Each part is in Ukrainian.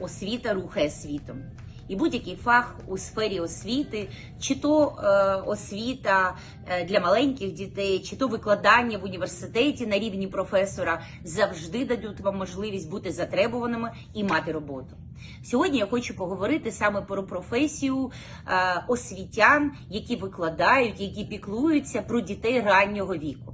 освіта рухає світом. І будь-який фах у сфері освіти, чи то е, освіта е, для маленьких дітей, чи то викладання в університеті на рівні професора завжди дадуть вам можливість бути затребуваними і мати роботу. Сьогодні я хочу поговорити саме про професію е, освітян, які викладають, які піклуються про дітей раннього віку.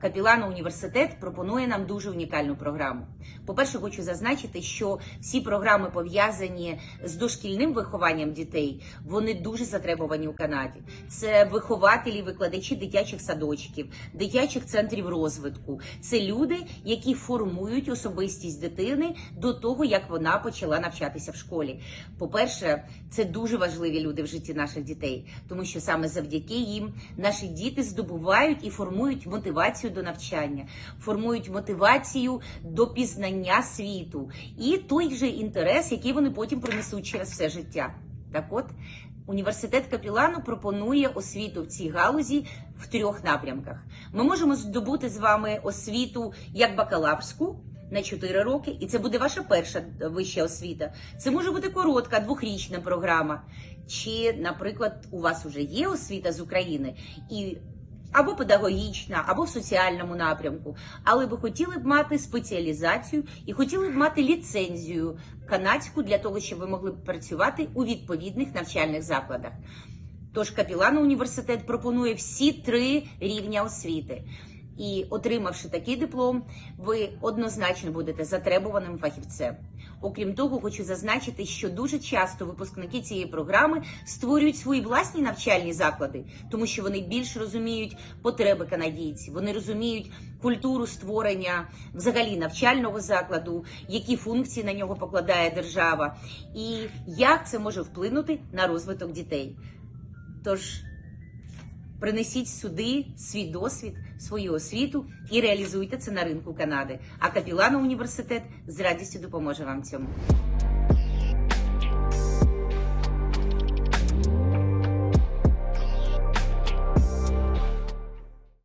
Капілана університет пропонує нам дуже унікальну програму. По-перше, хочу зазначити, що всі програми пов'язані з дошкільним вихованням дітей, вони дуже затребувані у Канаді. Це вихователі, викладачі дитячих садочків, дитячих центрів розвитку. Це люди, які формують особистість дитини до того, як вона почала навчатися в школі. По-перше, це дуже важливі люди в житті наших дітей, тому що саме завдяки їм наші діти здобувають і формують мотивацію до навчання, формують мотивацію до пізнання світу і той же інтерес, який вони потім пронесуть через все життя. Так от, університет Капілану пропонує освіту в цій галузі в трьох напрямках. Ми можемо здобути з вами освіту як бакалаврську. На 4 роки, і це буде ваша перша вища освіта. Це може бути коротка двохрічна програма. Чи, наприклад, у вас вже є освіта з України і або педагогічна, або в соціальному напрямку, але ви хотіли б мати спеціалізацію і хотіли б мати ліцензію канадську для того, щоб ви могли б працювати у відповідних навчальних закладах. Тож Капілана університет пропонує всі три рівня освіти. І отримавши такий диплом, ви однозначно будете затребуваним фахівцем. Окрім того, хочу зазначити, що дуже часто випускники цієї програми створюють свої власні навчальні заклади, тому що вони більш розуміють потреби канадійців, вони розуміють культуру створення взагалі навчального закладу, які функції на нього покладає держава, і як це може вплинути на розвиток дітей. Тож Принесіть сюди свій досвід, свою освіту і реалізуйте це на ринку Канади. А Капілана університет з радістю допоможе вам цьому.